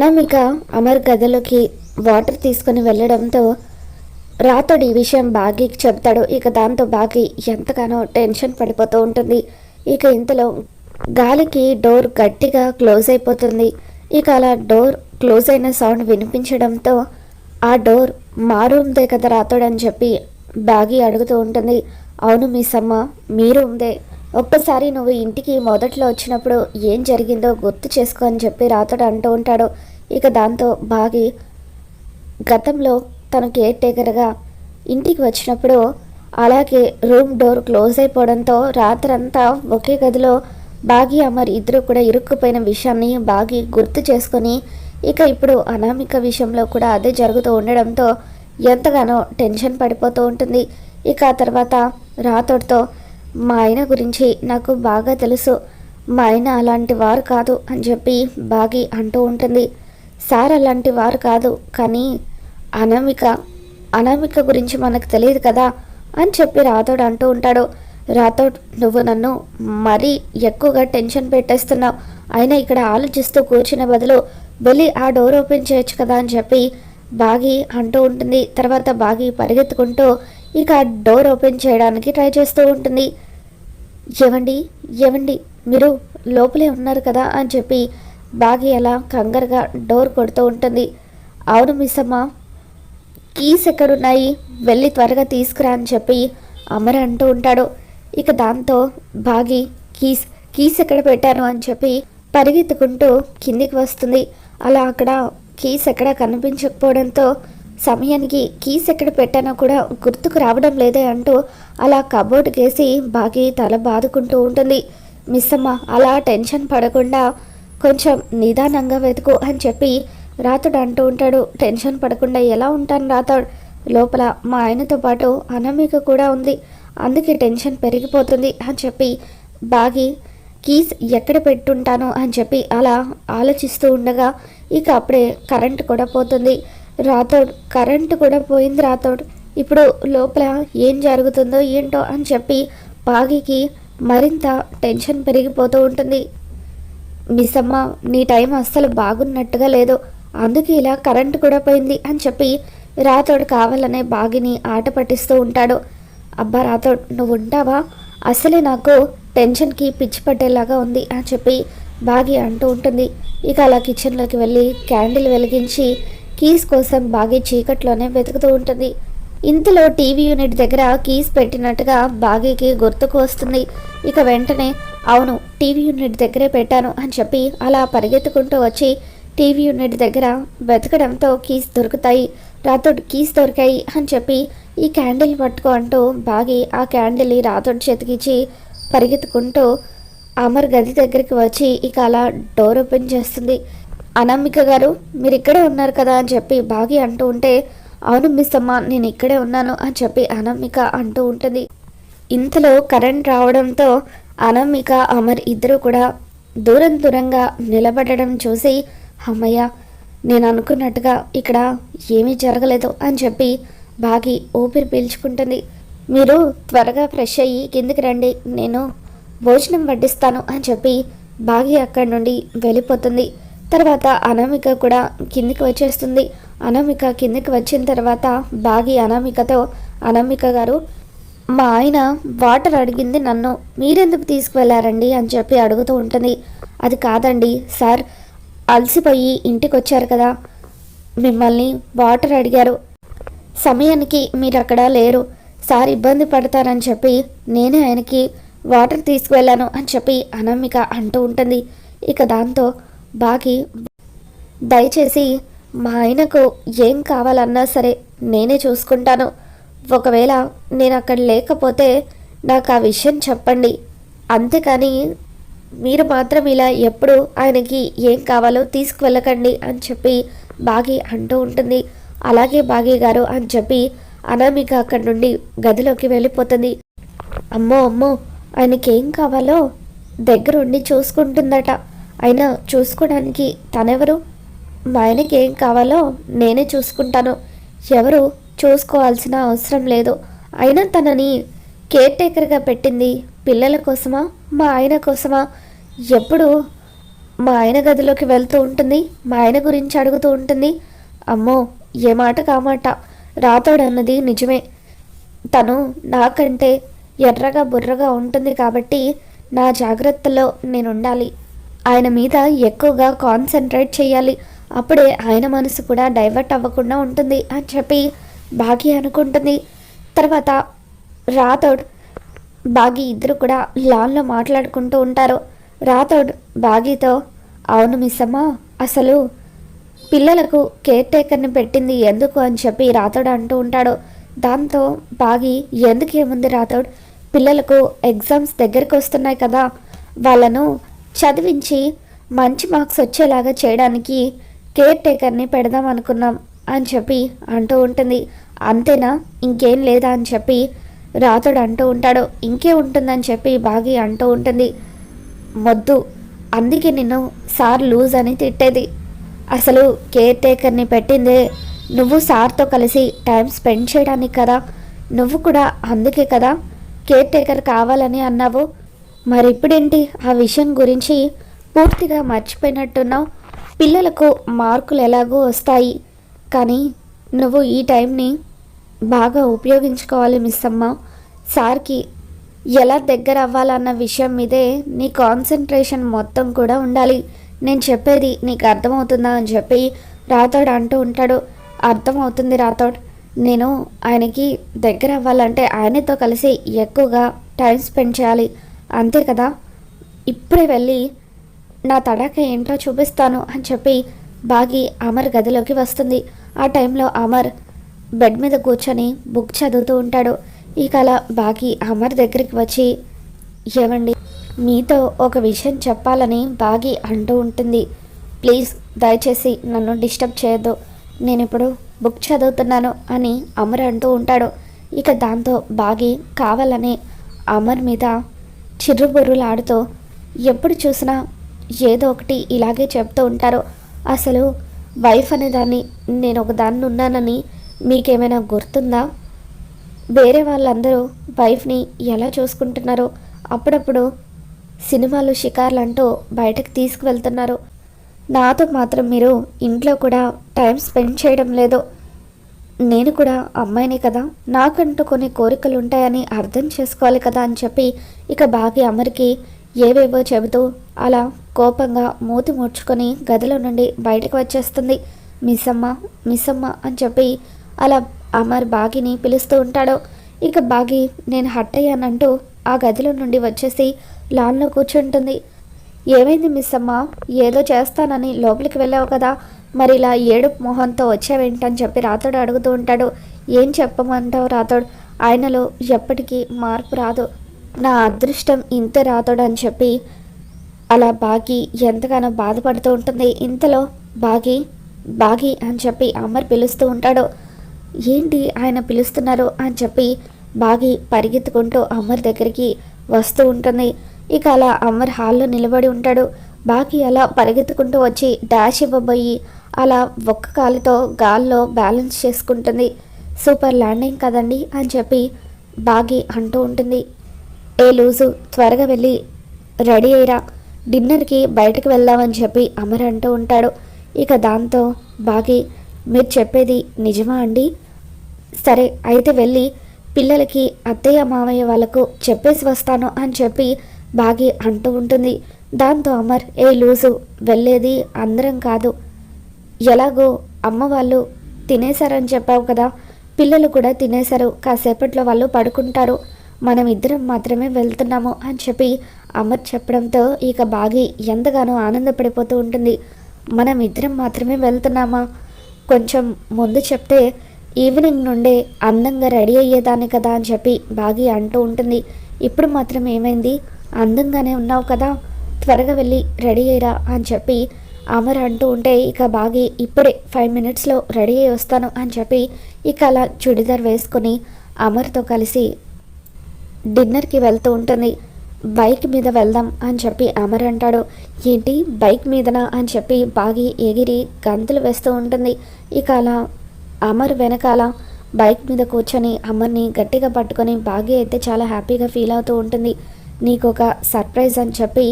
అనామిక అమర్ గదిలోకి వాటర్ తీసుకుని వెళ్ళడంతో రాతోడు ఈ విషయం బాగీకి చెప్తాడు. ఇక దాంతో బాగి ఎంతగానో టెన్షన్ పడిపోతూ ఉంటుంది. ఇక ఇంతలో గాలికి డోర్ గట్టిగా క్లోజ్ అయిపోతుంది. ఇక అలా డోర్ క్లోజ్ అయిన సౌండ్ వినిపించడంతో ఆ డోర్ మా రూమ్దే కదా రాతోడని అని చెప్పి బాగి అడుగుతూ ఉంటుంది. అవును మీ అమ్మ మీ రూమ్దే. ఒక్కసారి నువ్వు ఇంటికి మొదట్లో వచ్చినప్పుడు ఏం జరిగిందో గుర్తు చేసుకో అని చెప్పి రాతోడు అంటూ ఉంటాడు. ఇక దాంతో బాగి గతంలో తను కేర్ టేకర్గా ఇంటికి వచ్చినప్పుడు అలాగే రూమ్ డోర్ క్లోజ్ అయిపోవడంతో రాత్రంతా ఒకే గదిలో బాగి అమర్ ఇద్దరు కూడా ఇరుక్కుపోయిన విషయాన్ని బాగి గుర్తు చేసుకొని ఇక ఇప్పుడు అనామిక విషయంలో కూడా అదే జరుగుతూ ఉండడంతో ఎంతగానో టెన్షన్ పడిపోతూ ఉంటుంది. ఇక ఆ తర్వాత రాతోడితో మా ఆయన గురించి నాకు బాగా తెలుసు. మా ఆయన అలాంటి వారు కాదు అని చెప్పి బాగి అంటూ ఉంటుంది. సార్ అలాంటి వారు కాదు కానీ అనామిక అనామిక గురించి మనకు తెలియదు కదా అని చెప్పి రాథోడ్ అంటూ ఉంటాడు. రాథోడ్ నువ్వు నన్ను మరీ ఎక్కువగా టెన్షన్ పెట్టేస్తున్నావు. అయినా ఇక్కడ ఆలోచిస్తూ కూర్చునే బదులు వెళ్ళి ఆ డోర్ ఓపెన్ చేయొచ్చు కదా అని చెప్పి బాగి అంటూ ఉంటుంది. తర్వాత బాగి పరిగెత్తుకుంటూ ఇక ఆ డోర్ ఓపెన్ చేయడానికి ట్రై చేస్తూ ఉంటుంది. ఏవండి? ఏవండి? మీరు లోపలే ఉన్నారు కదా అని చెప్పి బాగి అలా కంగారుగా డోర్ కొడుతూ ఉంటుంది. అవును మిస్సమ్మ కీస్ ఎక్కడున్నాయి? వెళ్ళి త్వరగా తీసుకురా అని చెప్పి అమర్ అంటూ ఉంటాడు. ఇక దాంతో బాగి కీస్ కీస్ ఎక్కడ పెట్టాను అని చెప్పి పరిగెత్తుకుంటూ కిందికి వస్తుంది. అలా అక్కడ కీస్ ఎక్కడ కనిపించకపోవడంతో సమయానికి కీస్ ఎక్కడ పెట్టానో కూడా గుర్తుకు రావడం లేదే అంటూ అలా కబోర్డ్ కేసి బాగి తల బాదుకుంటూ ఉంటుంది. మిస్సమ్మ అలా టెన్షన్ పడకుండా కొంచెం నిదానంగా వెతుకు అని చెప్పి రాతుడు అంటూ ఉంటాడు. టెన్షన్ పడకుండా ఎలా ఉంటాను రాతాడు? లోపల మా ఆయనతో పాటు అనామిక కూడా ఉంది. అందుకే టెన్షన్ పెరిగిపోతుంది అని చెప్పి బాగి కీస్ ఎక్కడ పెట్టుంటాను? అని చెప్పి అలా ఆలోచిస్తూ ఉండగా ఇక అప్పుడే కరెంట్ కూడా పోతుంది. రాతోడ్ కరెంటు కూడా పోయింది రాతోడ్. ఇప్పుడు లోపల ఏం జరుగుతుందో ఏంటో? అని చెప్పి బాగికి మరింత టెన్షన్ పెరిగిపోతూ ఉంటుంది. మిస్ అమ్మ నీ టైం అస్సలు బాగున్నట్టుగా లేదు. అందుకే ఇలా కరెంటు కూడా పోయింది అని చెప్పి రాతోడు కావాలనే బాగిని ఆట పట్టిస్తూ ఉంటాడు. అబ్బా రాతోడు నువ్వు ఉంటావా? అసలే నాకు టెన్షన్కి పిచ్చి పట్టేలాగా ఉంది అని చెప్పి బాగి అంటూ ఉంటుంది. ఇక అలా కిచెన్లోకి వెళ్ళి క్యాండిల్ వెలిగించి కీస్ కోసం బాగి చీకట్లోనే వెతుకుతూ ఉంటుంది. ఇంతలో టీవీ యూనిట్ దగ్గర కీస్ పెట్టినట్టుగా బాగీకి గుర్తుకు వస్తుంది. ఇక వెంటనే అవును టీవీ యూనిట్ దగ్గరే పెట్టాను అని చెప్పి అలా పరిగెత్తుకుంటూ వచ్చి టీవీ యూనిట్ దగ్గర వెతకడంతో కీస్ దొరుకుతాయి రాతోడు కీస్ దొరికాయి అని చెప్పి ఈ క్యాండిల్ పట్టుకో అంటూ బాగి ఆ క్యాండిల్ రాతోడు చేతికిచ్చి పరిగెత్తుకుంటూ అమర్ గది దగ్గరికి వచ్చి ఇక అలా డోర్ ఓపెన్ చేస్తుంది. అనామిక గారు మీరు ఇక్కడే ఉన్నారు కదా అని చెప్పి బాగి అంటూ ఉంటే అవును మిస్ అమ్మ నేను ఇక్కడే ఉన్నాను అని చెప్పి అనామిక అంటూ ఉంటుంది. ఇంతలో కరెంట్ రావడంతో అనామిక అమర్ ఇద్దరు కూడా దూరం దూరంగా నిలబడడం చూసి అమ్మయ్య నేను అనుకున్నట్టుగా ఇక్కడ ఏమీ జరగలేదు అని చెప్పి బాగి ఊపిరి పీల్చుకుంటుంది. మీరు త్వరగా ఫ్రెష్ అయ్యి కిందికి రండి నేను భోజనం వడ్డిస్తాను అని చెప్పి బాగి అక్కడి నుండి వెళ్ళిపోతుంది. తర్వాత అనామిక కూడా కిందికి వచ్చేస్తుంది. అనామిక కిందికి వచ్చిన తర్వాత బాగి అనామికతో అనామిక గారు మా ఆయన వాటర్ అడిగింది నన్ను మీరెందుకు తీసుకువెళ్ళారండి అని చెప్పి అడుగుతూ ఉంటుంది. అది కాదండి సార్ అలసిపోయి ఇంటికి వచ్చారు కదా మిమ్మల్ని వాటర్ అడిగారు. సమయానికి మీరు అక్కడ లేరు. సార్ ఇబ్బంది పడతారని చెప్పి నేనే ఆయనకి వాటర్ తీసుకువెళ్ళాను అని చెప్పి అనామిక అంటూ ఉంటుంది. ఇక దాంతో బాకి దయచేసి మా ఆయనకు ఏం కావాలన్నా సరే నేనే చూసుకుంటాను. ఒకవేళ నేను అక్కడ లేకపోతే నాకు ఆ విషయం చెప్పండి. అంతేకాని మీరు మాత్రం ఇలా ఎప్పుడు ఆయనకి ఏం కావాలో తీసుకువెళ్ళకండి అని చెప్పి బాగి అంటూ ఉంటుంది. అలాగే బాగి గారు అని చెప్పి అనామిక అక్కడి నుండి గదిలోకి వెళ్ళిపోతుంది. అమ్మో అమ్మో ఆయనకి ఏం కావాలో దగ్గరుండి చూసుకుంటుందట. అయినా చూసుకోవడానికి తనెవరు? మా ఆయనకి ఏం కావాలో నేనే చూసుకుంటాను. ఎవరు? చూసుకోవాల్సిన అవసరం లేదు. అయినా తనని కేర్ టేకర్గా పెట్టింది పిల్లల కోసమా? మా ఆయన కోసమా? ఎప్పుడు మా ఆయన గదిలోకి వెళ్తూ ఉంటుంది మా ఆయన గురించి అడుగుతూ ఉంటుంది. అమ్మో ఏ మాట? కామాట రాతోడు అన్నది నిజమే. తను నాకంటే ఎర్రగా బుర్రగా ఉంటుంది కాబట్టి నా జాగ్రత్తలో నేను ఉండాలి ఆయన మీద ఎక్కువగా కాన్సన్ట్రేట్ చేయాలి. అప్పుడే ఆయన మనసు కూడా డైవర్ట్ అవ్వకుండా ఉంటుంది అని చెప్పి బాగి అనుకుంటుంది. తర్వాత రాథోడ్ బాగి ఇద్దరు కూడా లాన్లో మాట్లాడుకుంటూ ఉంటారు. రాథోడ్ బాగీతో అవును మిస్ అసలు పిల్లలకు కేర్ టేకర్ని పెట్టింది ఎందుకు? అని చెప్పి రాథోడ్ అంటూ ఉంటాడు. దాంతో బాగి ఎందుకేముంది రాథోడ్? పిల్లలకు ఎగ్జామ్స్ దగ్గరికి వస్తున్నాయి కదా. వాళ్ళను చదివించి మంచి మార్క్స్ వచ్చేలాగా చేయడానికి కేర్ టేకర్ని పెడదాం అనుకున్నాం. అని చెప్పి అంటూ ఉంటుంది. అంతేనా? ఇంకేం లేదా అని చెప్పి రాతుడు అంటూ ఉంటాడు. ఇంకే ఉంటుందని చెప్పి బాగి అంటూ ఉంటుంది. మొద్దు అందుకే నిన్ను సార్ లూజ్ అని తిట్టేది. అసలు కేర్ టేకర్ని పెట్టిందే నువ్వు సార్తో కలిసి టైం స్పెండ్ చేయడానికి కదా? నువ్వు కూడా అందుకే కదా కేర్ టేకర్ కావాలని అన్నావు. మరి ఇప్పుడేంటి ఆ విషయం గురించి పూర్తిగా మర్చిపోయినట్టున్నావు. పిల్లలకు మార్కులు ఎలాగో వస్తాయి. కానీ నువ్వు ఈ టైంని బాగా ఉపయోగించుకోవాలి మిస్ అమ్మ సార్కి ఎలా దగ్గర అవ్వాలన్న విషయం మీదే నీ కాన్సన్ట్రేషన్ మొత్తం కూడా ఉండాలి. నేను చెప్పేది నీకు అర్థమవుతుందా అని చెప్పి రాథోడ్ అంటూ ఉంటాడు. అర్థమవుతుంది రాథోడ్. నేను ఆయనకి దగ్గర అవ్వాలంటే ఆయనతో కలిసి ఎక్కువగా టైం స్పెండ్ చేయాలి. అంతే కదా? ఇప్పుడే వెళ్ళి నా తడాక ఏంటో చూపిస్తాను అని చెప్పి బాగి అమర్ గదిలోకి వస్తుంది. ఆ టైంలో అమర్ బెడ్ మీద కూర్చొని బుక్ చదువుతూ ఉంటాడు. ఇక అలా బాగి అమర్ దగ్గరికి వచ్చి ఏమండి మీతో ఒక విషయం చెప్పాలని బాగి అంటూ ఉంటుంది. ప్లీజ్ దయచేసి నన్ను డిస్టర్బ్ చేయొద్దు. నేను ఇప్పుడు బుక్ చదువుతున్నాను అని అమర్ అంటూ ఉంటాడు. ఇక దాంతో బాగి కావాలని అమర్ మీద చిర్రుబుర్రులాడుతూ ఎప్పుడు చూసినా ఏదో ఒకటి ఇలాగే చెప్తూ ఉంటారు. అసలు వైఫ్ అనే దాన్ని నేను ఒక దాన్ని ఉన్నానని మీకేమైనా గుర్తుందా? వేరే వాళ్ళందరూ వైఫ్ని ఎలా చూసుకుంటున్నారో అప్పుడప్పుడు సినిమాలు షికార్లు అంటూ బయటకు తీసుకువెళ్తున్నారు. నాతో మాత్రం మీరు ఇంట్లో కూడా టైం స్పెండ్ చేయడం లేదు. నేను కూడా అమ్మాయినే కదా నాకంటూ కొన్ని కోరికలు ఉంటాయని అర్థం చేసుకోవాలి కదా అని చెప్పి ఇక బాగా అమరికి ఏవేవో చెబుతూ అలా కోపంగా మూతి ముడుచుకొని గదిలో నుండి బయటకు వచ్చేస్తుంది. మిస్ మిస్సమ్మ అని చెప్పి అలా అమర్ బాగిని పిలుస్తూ ఉంటాడు. ఇక బాగి నేను హట్ అయ్యానంటూ ఆ గదిలో నుండి వచ్చేసి లాన్లో కూర్చుంటుంది. ఏమైంది మిస్ అమ్మ ఏదో చేస్తానని లోపలికి వెళ్ళావు కదా. మరి ఇలా ఏడుపు మొహంతో వచ్చావేంటని చెప్పి రాతోడు అడుగుతూ ఉంటాడు. ఏం చెప్పమంటావు రాతోడు ఆయనలో ఎప్పటికీ మార్పు రాదు. నా అదృష్టం ఇంత రాతోడు అని చెప్పి అలా బాగి ఎంతగానో బాధపడుతూ ఉంటుంది. ఇంతలో బాగి బాగి అని చెప్పి అమర్ పిలుస్తూ ఉంటాడు. ఏంటి ఆయన పిలుస్తున్నారు అని చెప్పి బాగి పరిగెత్తుకుంటూ అమర్ దగ్గరికి వస్తూ ఉంటుంది. ఇక అలా అమర్ హాల్లో నిలబడి ఉంటాడు. బాగి అలా పరిగెత్తుకుంటూ వచ్చి డాష్ ఇవ్వబోయి అలా ఒక్క కాలుతో గాల్లో బ్యాలెన్స్ చేసుకుంటుంది. సూపర్ ల్యాండింగ్ కదండి అని చెప్పి బాగి అంటూ ఉంటుంది. ఏ లూజు త్వరగా వెళ్ళి రెడీ అయ్యిరా. డిన్నర్కి బయటకు వెళ్దామని చెప్పి అమర్ అంటూ ఉంటాడు. ఇక దాంతో బాగి మీరు చెప్పేది నిజమా అండి? సరే అయితే వెళ్ళి పిల్లలకి అత్తయ్య మామయ్య వాళ్ళకు చెప్పేసి వస్తాను అని చెప్పి బాగి అంటూ ఉంటుంది. దాంతో అమర్ ఏ లూజు వెళ్ళేది అందరం కాదు. ఎలాగో అమ్మ వాళ్ళు తినేశారని చెప్పావు కదా. పిల్లలు కూడా తినేశారు. కాసేపట్లో వాళ్ళు పడుకుంటారు. మనం ఇద్దరం మాత్రమే వెళ్తున్నాము అని చెప్పి అమర్ చెప్పడంతో ఇక బాగి ఎంతగానో ఆనందపడిపోతూ ఉంటుంది. మనం ఇద్దరం మాత్రమే వెళ్తున్నామా? కొంచెం ముందు చెప్తే ఈవినింగ్ నుండే అందంగా రెడీ అయ్యేదాన్ని కదా అని చెప్పి బాగి అంటూ ఉంటుంది. ఇప్పుడు మాత్రం ఏమైంది? అందంగానే ఉన్నావు కదా? త్వరగా వెళ్ళి రెడీ అయ్యరా అని చెప్పి అమర్ అంటూ ఉంటే ఇక బాగి ఇప్పుడే ఫైవ్ మినిట్స్లో రెడీ అయ్యి వస్తాను అని చెప్పి ఇక అలా చుడిదార్ వేసుకొని అమర్తో కలిసి డిన్నర్కి వెళ్తూ ఉంటుంది. బైక్ మీద వెళ్దాం అని చెప్పి అమర్ అంటాడు. ఏంటి? బైక్ మీదనా అని చెప్పి బాగి ఎగిరి గంతులు వేస్తూ ఉంటుంది. ఇక అలా అమర్ వెనకాల బైక్ మీద కూర్చొని అమర్ని గట్టిగా పట్టుకొని బాగి అయితే చాలా హ్యాపీగా ఫీల్ అవుతూ ఉంటుంది. నీకు ఒక సర్ప్రైజ్ అని చెప్పి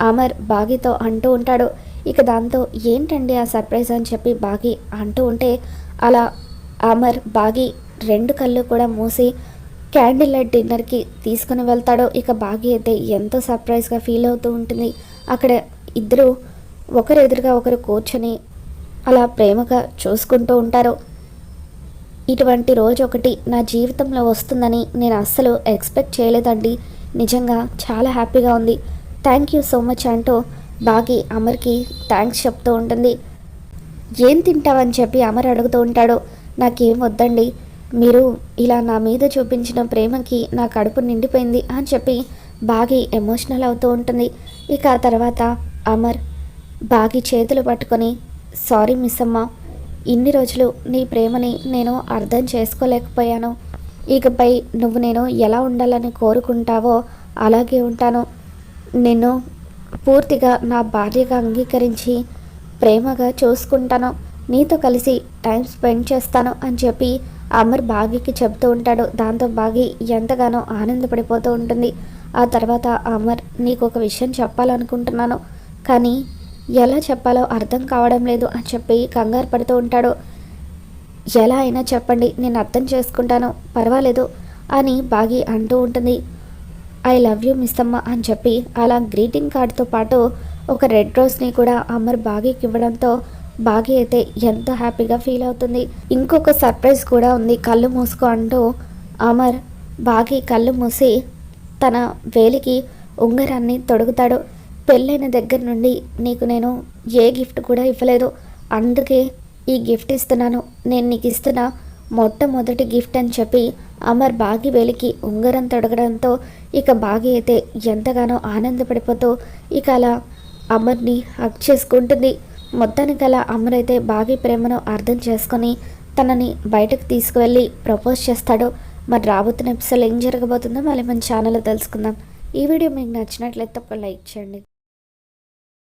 అమర్ బాగీతో అంటూ ఉంటాడు. ఇక దాంతో ఏంటండి ఆ సర్ప్రైజ్ అని చెప్పి బాగి అంటూ ఉంటే అలా అమర్ బాగి రెండు కళ్ళు కూడా మూసి క్యాండిల్ లైట్ డిన్నర్కి తీసుకుని వెళ్తాడో ఇక బాగి అయితే ఎంతో సర్ప్రైజ్గా ఫీల్ అవుతూ ఉంటుంది. అక్కడ ఇద్దరు ఒకరు ఎదురుగా ఒకరు కూర్చొని అలా ప్రేమగా చూసుకుంటూ ఉంటారు. ఇటువంటి రోజు ఒకటి నా జీవితంలో వస్తుందని నేను అస్సలు ఎక్స్పెక్ట్ చేయలేదండి. నిజంగా చాలా హ్యాపీగా ఉంది. థ్యాంక్ యూ సో మచ్ అంటూ బాగి అమర్కి థ్యాంక్స్ చెప్తూ ఉంటుంది. ఏం తింటావని చెప్పి అమర్ అడుగుతూ ఉంటాడు. నాకేం వద్దండి. మీరు ఇలా నా మీద చూపించిన ప్రేమకి నా కడుపు నిండిపోయింది అని చెప్పి బాగి ఎమోషనల్ అవుతూ ఉంటుంది. ఇక ఆ తర్వాత అమర్ బాగి చేతులు పట్టుకొని సారీ మిస్ అమ్మ ఇన్ని రోజులు నీ ప్రేమని నేను అర్థం చేసుకోలేకపోయాను. ఇకపై నువ్వు నేను ఎలా ఉండాలని కోరుకుంటావో అలాగే ఉంటాను. నిన్ను పూర్తిగా నా భార్యగా అంగీకరించి ప్రేమగా చూసుకుంటాను. నీతో కలిసి టైం స్పెండ్ చేస్తాను అని చెప్పి అమర్ బాగీకి చెప్తూ ఉంటాడు. దాంతో బాగి ఎంతగానో ఆనందపడిపోతూ ఉంటుంది. ఆ తర్వాత అమర్ నీకు ఒక విషయం చెప్పాలనుకుంటున్నాను. కానీ ఎలా చెప్పాలో అర్థం కావడం లేదు అని చెప్పి కంగారు పడుతూ ఉంటాడు. ఎలా అయినా చెప్పండి. నేను అర్థం చేసుకుంటాను. పర్వాలేదు అని బాగి అంటూ ఉంటుంది. ఐ లవ్ యూ మిస్ అమ్మ అని చెప్పి అలా గ్రీటింగ్ కార్డ్తో పాటు ఒక రెడ్ రోజ్ని కూడా అమర్ బాగీకి ఇవ్వడంతో బాగి అయితే ఎంతో హ్యాపీగా ఫీల్ అవుతుంది. ఇంకొక సర్ప్రైజ్ కూడా ఉంది. కళ్ళు మూసుకో అంటూ అమర్ బాగి కళ్ళు మూసి తన వేలికి ఉంగరాన్ని తొడుగుతాడు. పెళ్ళైన దగ్గర నుండి నీకు నేను ఏ గిఫ్ట్ కూడా ఇవ్వలేదు. అందుకే ఈ గిఫ్ట్ ఇస్తున్నాను. నేను నీకు ఇస్తున్న మొట్టమొదటి గిఫ్ట్ అని చెప్పి అమర్ బాగి వేలికి ఉంగరం తొడగడంతో ఇక బాగి అయితే ఎంతగానో ఆనందపడిపోతూ ఇక అలా అమర్ని హక్ చేసుకుంటుంది. మొత్తానికి అలా అమరైతే బాగి ప్రేమను అర్థం చేసుకొని తనని బయటకు తీసుకువెళ్ళి ప్రపోజ్ చేస్తాడు. మరి రాబోతున్న ఎపిసోడ్ ఏం జరగబోతుందో మళ్ళీ మన ఛానల్లో తెలుసుకుందాం. ఈ వీడియో మీకు నచ్చినట్లయితే ఒక లైక్ చేయండి.